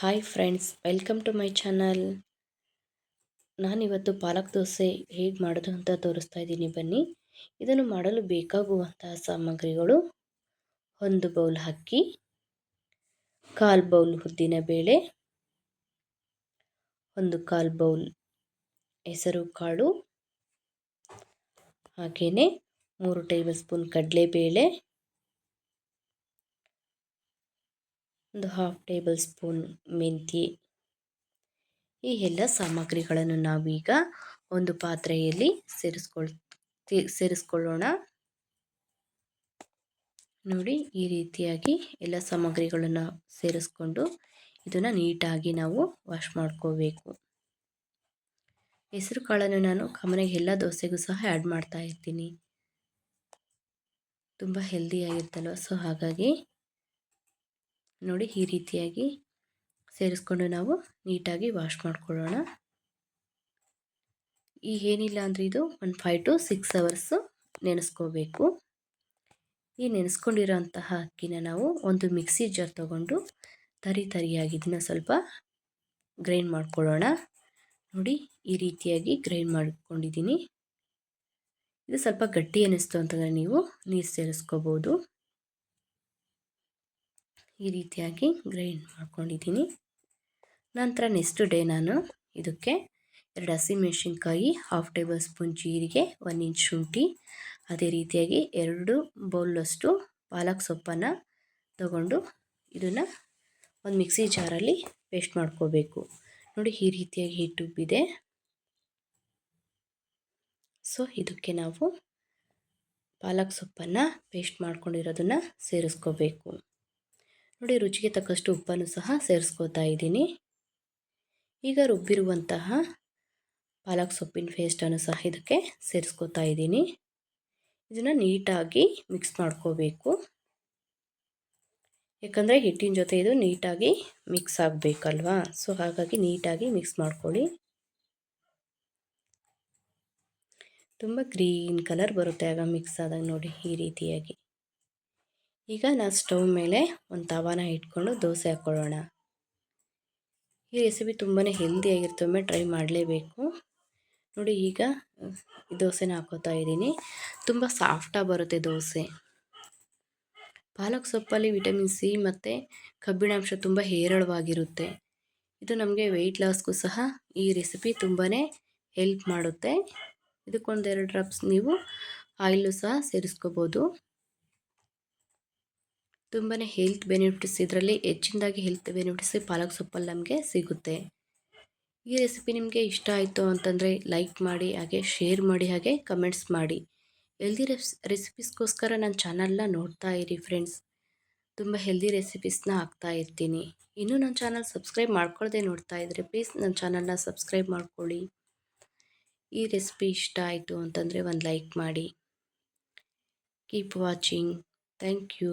Hi friends welcome to my channel ನಾನಿವತ್ತು ಪಾಲಕ್ ದೋಸೆ ಹೇಗೆ ಮಾಡೋದು ಅಂತ ತೋರಿಸ್ತಾ ಇದ್ದೀನಿ ಬನ್ನಿ. ಇದನ್ನು ಮಾಡಲು ಬೇಕಾಗುವಂತಹ ಸಾಮಗ್ರಿಗಳು ಒಂದು ಬೌಲ್ ಅಕ್ಕಿ, ಕಾಲು ಬೌಲ್ ಉದ್ದಿನ ಬೇಳೆ, ಒಂದು ಕಾಲು ಬೌಲ್ ಹೆಸರು ಕಾಳು ಹಾಗೆಯೇ ಮೂರು ಟೇಬಲ್ ಸ್ಪೂನ್ ಕಡಲೆಬೇಳೆ ಒಂದು ಹಾಫ್ ಟೇಬಲ್ ಸ್ಪೂನ್ ಮೆಂತಿ. ಈ ಎಲ್ಲ ಸಾಮಗ್ರಿಗಳನ್ನು ನಾವೀಗ ಒಂದು ಪಾತ್ರೆಯಲ್ಲಿ ಸೇರಿಸ್ಕೊಳ್ ಸೇರಿಸ್ಕೊಳ್ಳೋಣ. ನೋಡಿ, ಈ ರೀತಿಯಾಗಿ ಎಲ್ಲ ಸಾಮಗ್ರಿಗಳನ್ನು ಸೇರಿಸ್ಕೊಂಡು ಇದನ್ನು ನೀಟಾಗಿ ನಾವು ವಾಶ್ ಮಾಡ್ಕೋಬೇಕು. ಹೆಸರು ಕಾಳನ್ನು ನಾನು ಕಮನೆಗೆ ಎಲ್ಲ ದೋಸೆಗೂ ಸಹ ಆ್ಯಡ್ ಮಾಡ್ತಾ ಇರ್ತೀನಿ. ತುಂಬ ಹೆಲ್ದಿಯಾಗಿರ್ತಲ್ವ ಸೊ ಹಾಗಾಗಿ ನೋಡಿ ಈ ರೀತಿಯಾಗಿ ಸೇರಿಸ್ಕೊಂಡು ನಾವು ನೀಟಾಗಿ ವಾಶ್ ಮಾಡ್ಕೊಳ್ಳೋಣ. ಈ ಏನಿಲ್ಲ ಅಂದರೆ ಇದು ಒಂದು ಫೈವ್ ಟು ಸಿಕ್ಸ್ ಅವರ್ಸು ನೆನೆಸ್ಕೋಬೇಕು. ಈ ನೆನೆಸ್ಕೊಂಡಿರೋಂತಹ ಅಕ್ಕಿನ ನಾವು ಒಂದು ಮಿಕ್ಸಿ ಜಾರ್ ತೊಗೊಂಡು ತರಿ ತರಿಯಾಗಿ ಇದನ್ನು ಸ್ವಲ್ಪ ಗ್ರೈಂಡ್ ಮಾಡ್ಕೊಳ್ಳೋಣ. ನೋಡಿ ಈ ರೀತಿಯಾಗಿ ಗ್ರೈಂಡ್ ಮಾಡ್ಕೊಂಡಿದ್ದೀನಿ. ಇದು ಸ್ವಲ್ಪ ಗಟ್ಟಿ ಅನ್ನಿಸ್ತು ಅಂತಂದರೆ ನೀವು ನೀರು ಸೇರಿಸ್ಕೋಬೋದು. ಈ ರೀತಿಯಾಗಿ ಗ್ರೈಂಡ್ ಮಾಡ್ಕೊಂಡಿದ್ದೀನಿ. ನಂತರ ನೆಕ್ಸ್ಟ್ ಡೇ ನಾನು ಇದಕ್ಕೆ ಎರಡು ಹಸಿಮೆಣ್ಸಿನ್ಕಾಯಿ ಹಾಫ್ ಟೇಬಲ್ ಸ್ಪೂನ್ ಜೀರಿಗೆ ಒನ್ ಇಂಚ್ ಶುಂಠಿ, ಅದೇ ರೀತಿಯಾಗಿ ಎರಡು ಬೌಲಷ್ಟು ಪಾಲಕ್ ಸೊಪ್ಪನ್ನು ತಗೊಂಡು ಇದನ್ನು ಒಂದು ಮಿಕ್ಸಿ ಜಾರಲ್ಲಿ ಪೇಸ್ಟ್ ಮಾಡ್ಕೋಬೇಕು. ನೋಡಿ ಈ ರೀತಿಯಾಗಿ ಹಿಟ್ಟುಬ್ಬಿದೆ ಸೊ ಇದಕ್ಕೆ ನಾವು ಪಾಲಕ್ ಸೊಪ್ಪನ್ನು ಪೇಸ್ಟ್ ಮಾಡ್ಕೊಂಡಿರೋದನ್ನು ಸೇರಿಸ್ಕೋಬೇಕು. ನೋಡಿ, ರುಚಿಗೆ ತಕ್ಕಷ್ಟು ಉಪ್ಪನ್ನು ಸಹ ಸೇರಿಸ್ಕೋತಾ ಇದ್ದೀನಿ. ಈಗ ರುಬ್ಬಿರುವಂತಹ ಪಾಲಕ್ ಸೊಪ್ಪಿನ ಪೇಸ್ಟನ್ನು ಸಹ ಇದಕ್ಕೆ ಸೇರಿಸ್ಕೋತಾ ಇದ್ದೀನಿ. ಇದನ್ನು ನೀಟಾಗಿ ಮಿಕ್ಸ್ ಮಾಡ್ಕೋಬೇಕು. ಯಾಕಂದರೆ ಹಿಟ್ಟಿನ ಜೊತೆ ಇದು ನೀಟಾಗಿ ಮಿಕ್ಸ್ ಆಗಬೇಕಲ್ವಾ? ಸೊ ಹಾಗಾಗಿ ನೀಟಾಗಿ ಮಿಕ್ಸ್ ಮಾಡ್ಕೊಳ್ಳಿ. ತುಂಬ ಗ್ರೀನ್ ಕಲರ್ ಬರುತ್ತೆ ಆಗ ಮಿಕ್ಸ್ ಆದಾಗ ನೋಡಿ, ಈ ರೀತಿಯಾಗಿ. ಈಗ ನಾನು ಸ್ಟವ್ ಮೇಲೆ ಒಂದು ತವಾನ ಇಟ್ಕೊಂಡು ದೋಸೆ ಹಾಕ್ಕೊಳ್ಳೋಣ ಈ ರೆಸಿಪಿ ತುಂಬಾ ಹೆಲ್ದಿಯಾಗಿರ್ತೊಮ್ಮೆ ಟ್ರೈ ಮಾಡಲೇಬೇಕು. ನೋಡಿ ಈಗ ದೋಸೆನ ಹಾಕೋತಾ ಇದ್ದೀನಿ. ತುಂಬ ಸಾಫ್ಟಾಗಿ ಬರುತ್ತೆ ದೋಸೆ. ಪಾಲಕ್ ಸೊಪ್ಪಲ್ಲಿ ವಿಟಮಿನ್ ಸಿ ಮತ್ತು ಕಬ್ಬಿಣಾಂಶ ತುಂಬ ಹೇರಳವಾಗಿರುತ್ತೆ. ಇದು ನಮಗೆ ವೆಯ್ಟ್ ಲಾಸ್ಗೂ ಸಹ ಈ ರೆಸಿಪಿ ತುಂಬಾ ಹೆಲ್ಪ್ ಮಾಡುತ್ತೆ. ಇದಕ್ಕೊಂದೆರಡು ಡ್ರಾಪ್ಸ್ ನೀವು ಆಯಿಲು ಸಹ ಸೇರಿಸ್ಕೋಬೋದು. ತುಂಬಾ ಹೆಲ್ತ್ ಬೆನಿಫಿಟ್ಸ್ ಇದರಲ್ಲಿ ಹೆಚ್ಚಿನದಾಗಿ ಹೆಲ್ತ್ ಬೆನಿಫಿಟ್ಸ್ ಪಾಲಕ್ ಸೊಪ್ಪಲ್ಲಿ ನಮಗೆ ಸಿಗುತ್ತೆ. ಈ ರೆಸಿಪಿ ನಿಮಗೆ ಇಷ್ಟ ಆಯಿತು ಅಂತಂದರೆ ಲೈಕ್ ಮಾಡಿ, ಹಾಗೆ ಶೇರ್ ಮಾಡಿ, ಹಾಗೆ ಕಮೆಂಟ್ಸ್ ಮಾಡಿ. ಹೆಲ್ದಿ ರೆಸ್ ರೆಸಿಪೀಸ್ಗೋಸ್ಕರ ನನ್ನ ಚಾನಲ್ನ ನೋಡ್ತಾ ಇರಿ ಫ್ರೆಂಡ್ಸ್ ತುಂಬ ಹೆಲ್ದಿ ರೆಸಿಪೀಸ್ನ ಹಾಕ್ತಾ ಇರ್ತೀನಿ. ಇನ್ನೂ ನನ್ನ ಚಾನಲ್ ಸಬ್ಸ್ಕ್ರೈಬ್ ಮಾಡ್ಕೊಳ್ಳದೆ ನೋಡ್ತಾ ಇದ್ದರೆ ಪ್ಲೀಸ್ ನನ್ನ ಚಾನಲ್ನ ಸಬ್ಸ್ಕ್ರೈಬ್ ಮಾಡ್ಕೊಳ್ಳಿ. ಈ ರೆಸಿಪಿ ಇಷ್ಟ ಆಯಿತು ಅಂತಂದರೆ ಒಂದು ಲೈಕ್ ಮಾಡಿ. Keep watching thank you